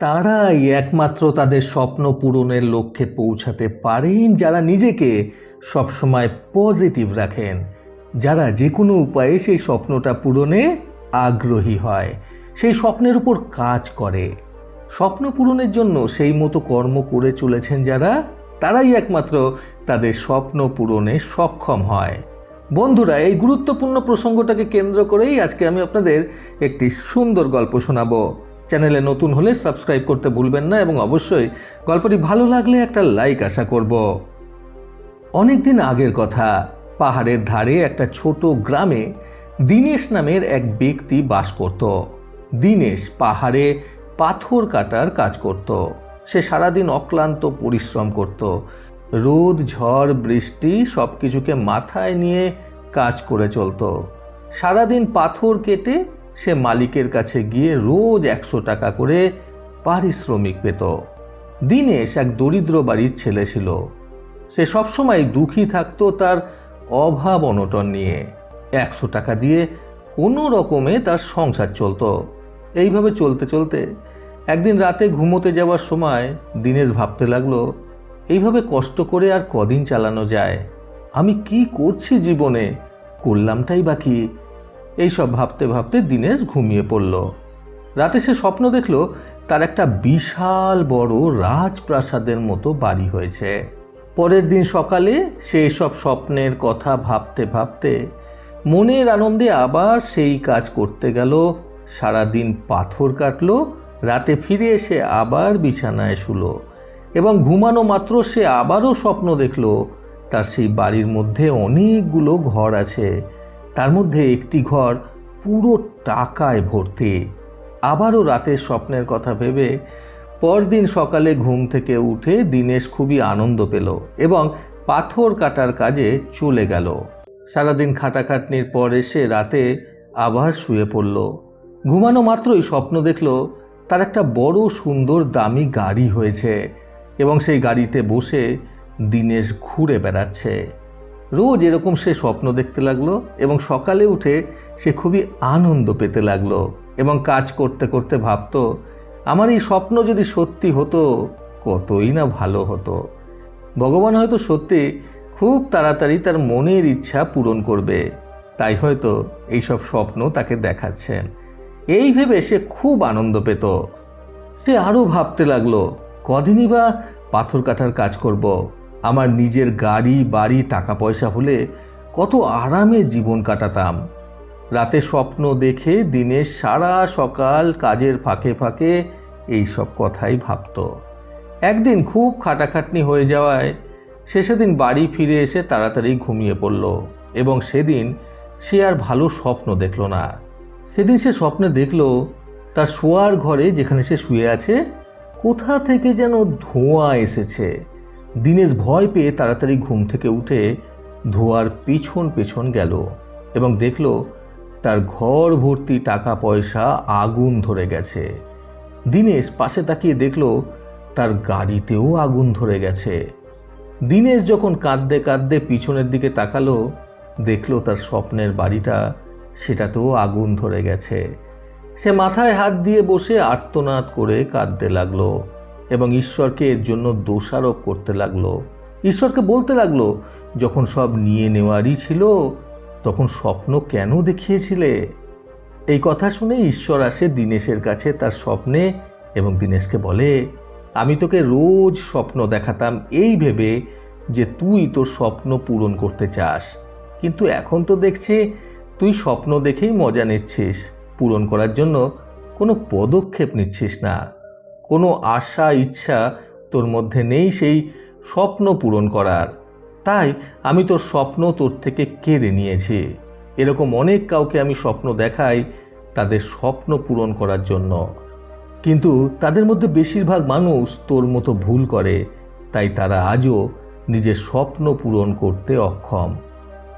তারাই একমাত্র তাদের স্বপ্ন পূরণের লক্ষ্যে পৌঁছাতে পারেন, যারা নিজেকে সবসময় পজিটিভ রাখেন। যারা যে কোনো উপায়ে সেই স্বপ্নটা পূরণে আগ্রহী হয়, সেই স্বপ্নের উপর কাজ করে। স্বপ্ন পূরণের জন্য সেই মতো কর্ম করে চলেছেন যারা, তারাই একমাত্র তাদের স্বপ্ন পূরণে সক্ষম হয়। বন্ধুরা, এই গুরুত্বপূর্ণ প্রসঙ্গটাকে কেন্দ্র করেই আজকে আমি আপনাদের একটি সুন্দর গল্প শোনাবো। চ্যানেলে নতুন হলে সাবস্ক্রাইব করতে ভুলবেন না এবং অবশ্যই গল্পটি ভালো লাগলে একটা লাইক আশা করব। অনেক দিন আগের কথা, পাহাড়ের ধারে একটা ছোট গ্রামে দীনেশ নামের এক ব্যক্তি বাস করত। দীনেশ পাহাড়ে পাথর কাটার কাজ করত। সে সারাদিন অক্লান্ত পরিশ্রম করত। রোদ, ঝড়, বৃষ্টি সব কিছুকে মাথায় নিয়ে কাজ করে চলতো। সারাদিন পাথর কেটে সে মালিকের কাছে গিয়ে রোজ একশো টাকা করে পারিশ্রমিক পেত। দীনেশ এক দরিদ্র বাড়ির ছেলে ছিল। সে সবসময় দুঃখী থাকতো তার অভাব অনটন নিয়ে। একশো টাকা দিয়ে কোনো রকমে তার সংসার চলতো। এইভাবে চলতে চলতে একদিন রাতে ঘুমোতে যাওয়ার সময় দিনেশ ভাবতে লাগল, এইভাবে কষ্ট করে আর কদিন চালানো যায়? আমি কি করছি জীবনে? করলামটাই বা কি? এইসব ভাবতে ভাবতে দিনেশ ঘুমিয়ে পড়ল। রাতে সে স্বপ্ন দেখল তার একটা বিশাল বড় রাজপ্রাসাদের মতো বাড়ি হয়েছে। পরের দিন সকালে সে সব স্বপ্নের কথা ভাবতে ভাবতে মনের আনন্দে আবার সেই কাজ করতে গেল। সারাদিন পাথর কাটলো, রাতে ফিরে এসে আবার বিছানায় শুলো এবং ঘুমানো মাত্র সে আবারও স্বপ্ন দেখল, তার সেই বাড়ির মধ্যে অনেকগুলো ঘর আছে। তার মধ্যে একটি ঘর পুরো টাকায় ভর্তি। আবারও রাতের স্বপ্নের কথা ভেবে পরদিন সকালে ঘুম থেকে উঠে দিনেশ খুবই আনন্দ পেল এবং পাথর কাটার কাজে চলে গেল। সারাদিন খাটাখাটনির পর এসে রাতে আবার শুয়ে পড়ল। ঘুমানো মাত্রই স্বপ্ন দেখল, তার একটা বড় সুন্দর দামি গাড়ি হয়েছে এবং সেই গাড়িতে বসে দিনেশ ঘুরে বেড়াচ্ছে। রোজ এরকম সে স্বপ্ন দেখতে লাগল এবং সকালে উঠে সে খুবই আনন্দ পেতে লাগল এবং কাজ করতে করতে ভাবতো, আমার এই স্বপ্ন যদি সত্যি হতো, কতই না ভালো হতো। ভগবান হয়তো সত্যি খুব তাড়াতাড়ি তার মনের ইচ্ছা পূরণ করবে। তাই হয়তো এইসব স্বপ্ন তাকে দেখাচ্ছেন। এই ভেবে সে খুব আনন্দ পেত। সে আরও ভাবতে লাগল, কদিনই বা পাথর কাটার কাজ করব। আমার নিজের গাড়ি, বাড়ি টাকা পয়সা হলে কত আরামে জীবন কাটাতাম। রাতে স্বপ্ন দেখে দিনে সারা সকাল কাজের ফাঁকে ফাঁকে এই সব কথাই ভাবত। একদিন খুব খাটাখাটনি হয়ে যাওয়ায় সে সেদিন বাড়ি ফিরে এসে তাড়াতাড়ি ঘুমিয়ে পড়ল এবং সেদিন সে আর ভালো স্বপ্ন দেখল না। সেদিন সে স্বপ্নে দেখল তার শোয়ার ঘরে যেখানে সে শুয়ে আছে কোথা থেকে যেন ধোঁয়া এসেছে। দিনেশ ভয় পেয়ে তাড়াতাড়ি ঘুম থেকে উঠে ধোয়ার পিছন পেছন গেল এবং দেখল তার ঘর ভর্তি টাকা পয়সা আগুন ধরে গেছে। দিনেশ পাশে তাকিয়ে দেখল তার গাড়িতেও আগুন ধরে গেছে। দিনেশ যখন কাঁদতে কাঁদতে পিছনের দিকে তাকালো, দেখল তার স্বপ্নের বাড়িটা সেটাতেও আগুন ধরে গেছে। সে মাথায় হাত দিয়ে বসে আর্তনাদ করে কাঁদতে লাগল। এবং ঈশ্বরকে এর জন্য দোষারোপ করতে লাগল। ঈশ্বরকে বলতে লাগল, যখন সব নিয়ে নেওয়ারই ছিল, তখন স্বপ্ন কেন দেখিয়েছিলে? এই কথা শুনে ঈশ্বর আসে দিনেশের কাছে তার স্বপ্নে এবং দিনেশকে বলে, আমি তোকে রোজ স্বপ্ন দেখাতাম এই ভেবে যে তুই তোর স্বপ্ন পূরণ করতে চাস। কিন্তু এখন তো দেখছি তুই স্বপ্ন দেখেই মজা নিচ্ছিস। পূরণ করার জন্য কোনো পদক্ষেপ নিচ্ছিস না। কোনো আশা, ইচ্ছা তোর মধ্যে নেই সেই স্বপ্ন পূরণ করার। তাই আমি তোর স্বপ্ন তোর থেকে কেড়ে নিয়েছি। এরকম অনেক কাউকে আমি স্বপ্ন দেখাই তাদের স্বপ্ন পূরণ করার জন্য। কিন্তু তাদের মধ্যে বেশিরভাগ মানুষ তোর মতো ভুল করে। তাই তারা আজও নিজের স্বপ্ন পূরণ করতে অক্ষম।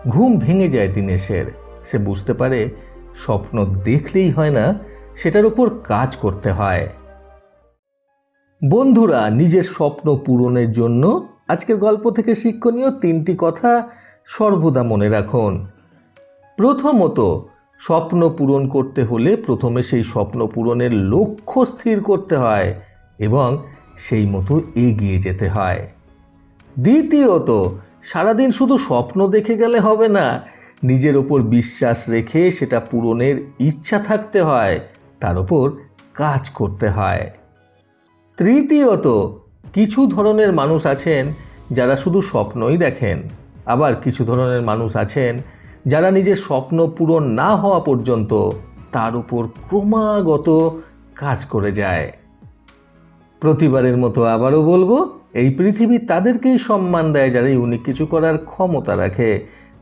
ঘুম ভেঙে যায় দিনেশের। সে বুঝতে পারে স্বপ্ন দেখলেই হয় না, সেটার উপর কাজ করতে হয়। বন্ধুরা, নিজের স্বপ্ন পূরণের জন্য আজকের গল্প থেকে শিক্ষণীয় তিনটি কথা সর্বদা মনে রাখুন। প্রথমত, স্বপ্ন পূরণ করতে হলে প্রথমে সেই স্বপ্ন পূরণের লক্ষ্য স্থির করতে হয় এবং সেই মতো এগিয়ে যেতে হয়। দ্বিতীয়ত, সারাদিন শুধু স্বপ্ন দেখে গেলে হবে না, নিজের ওপর বিশ্বাস রেখে সেটা পূরণের ইচ্ছা থাকতে হয়, তার ওপর কাজ করতে হয়। তৃতীয়ত, কিছু ধরনের মানুষ আছেন যারা শুধু স্বপ্নই দেখেন। আবার কিছু ধরনের মানুষ আছেন যারা নিজের স্বপ্ন পূরণ না হওয়া পর্যন্ত তার উপর ক্রমাগত কাজ করে যায়। প্রতিবারের মতো আবারও বলব, এই পৃথিবী তাদেরকেই সম্মান দেয় যারা ইউনিক কিছু করার ক্ষমতা রাখে।